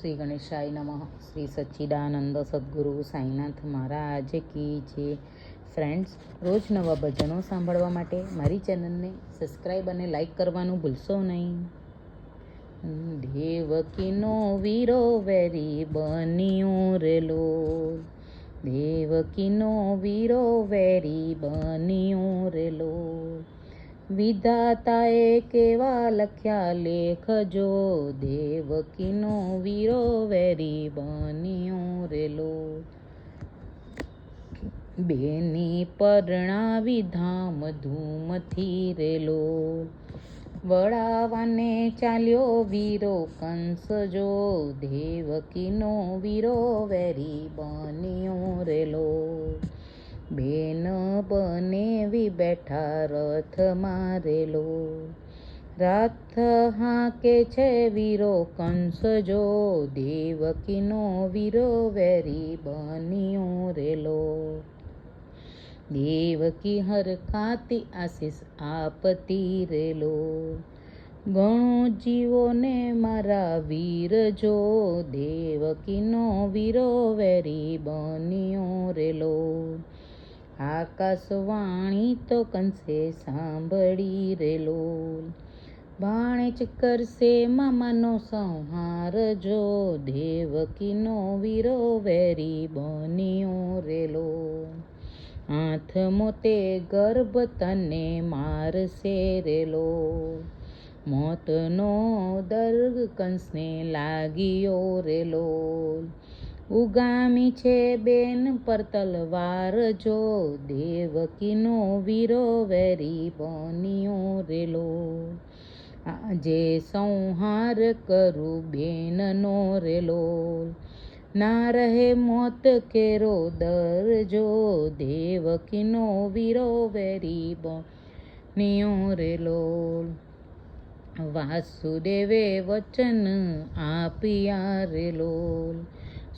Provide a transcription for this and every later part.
શ્રી ગણેશાય નમઃ. શ્રી સચ્ચિદાનંદ સદગુરુ સાંઈનાથ મહારાજ કી જે ફ્રેન્ડ્સ રોજ નવા ભજનો સાંભળવા માટે મારી ચેનલને સબસ્ક્રાઈબ અને લાઈક કરવાનું ભૂલશો નહીં. દેવકીનો વીરો વેરી બન્યો રેલો દેવકીનો વીરો વેરી બન્યો રેલો વિધાતાએ કેવા લખ્યા? લેખજો, દેવકીનો વીરો, વેરી બન્યો રેલો. બેની પરણાવી ધામ ધૂમથી રેલો. વળાવાને ચાલ્યો વીરો કંસ જો દેવકીનો વીરો, વેરી બન્યો રેલો. બેન બનેવી બેઠા રથ મારેલો. રથ હાકે છે વીરો કંસ જો, દેવકીનો વીરો વેરી બન્યો રેલો. દેવકી હરખાતી આશીષ આપતી રેલો. ગણો જીવોને મારા વીર જો, દેવકીનો વીરો વેરી બન્યો રેલો. આકાશવાણી તો કંસે સાંભળી રેલો. બાણે જ કરશે મામાનો સંહાર જો દેવકીનો વીરો વેરી બન્યો રેલો. હાથ મોતે ગર્ભ તને મારશે રેલો. મોતનો દર્ગ કંસને લાગ્યો રેલો. ઉગામી છે બેન પર તલવાર. જો દેવકીનો વીરો વેરી બન્યો રેલો. આજે સંહાર કરું બેનનો રેલો. ના રહે મોત કેરો દર. જો દેવકીનો વીરો વેરી બન્યો રેલો. વાસુદેવે વચન આપ્યા રેલો.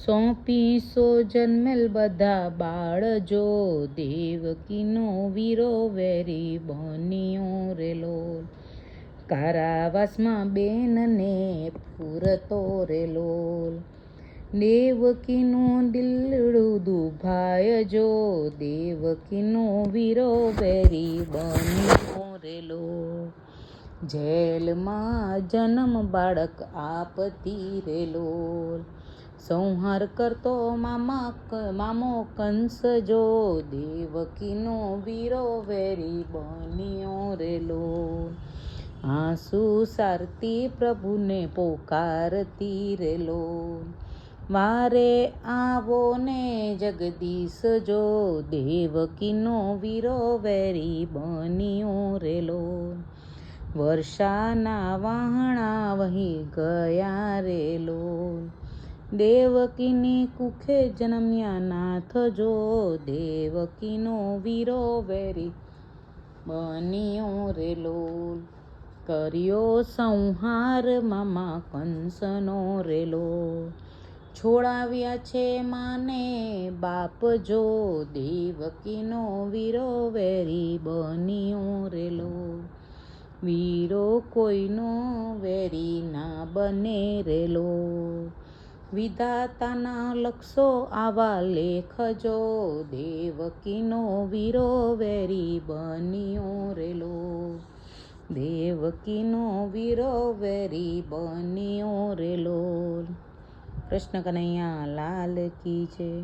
સોંપી સો જન્મેલ બધા બાળ જો દેવકીનો વીરો વેરી બન્યો રેલો. કારાવાસમાં બેનને પૂરતો રેલો. દેવકીનું દિલડું દુભાય જો દેવકીનો વીરો વેરી બન્યો રેલો. જેલમાં જન્મ બાળક આપતી રેલો. સંહાર કરતો મામા મામો કંસ જો દેવકીનો વીરો વેરી બન્યો રેલો. આંસુ સારતી પ્રભુને પોકારતી રેલો. મારે આવો ને જગદીશ જો દેવકીનો વીરો વેરી બન્યો રેલો. વર્ષાના વાહણા વહી ગયા રેલો. દેવકીની કુખે જન્મ્યા નાથ જો, દેવકીનો વીરો વેરી બન્યો રેલો કર્યો સંહાર મામા કંસનો રેલો છોડાવ્યા છે માને બાપ જો, દેવકીનો વીરો વેરી બન્યો રેલો વીરો કોઈનો વેરી ના બને રેલો વિધાતાના લક્ષો આવા લેખજો. દેવકીનો વીરો વેરી બન્યો રેલો. દેવકીનો વીરો વેરી બન્યો રેલો. કૃષ્ણ કનૈયા, લાલ કી છે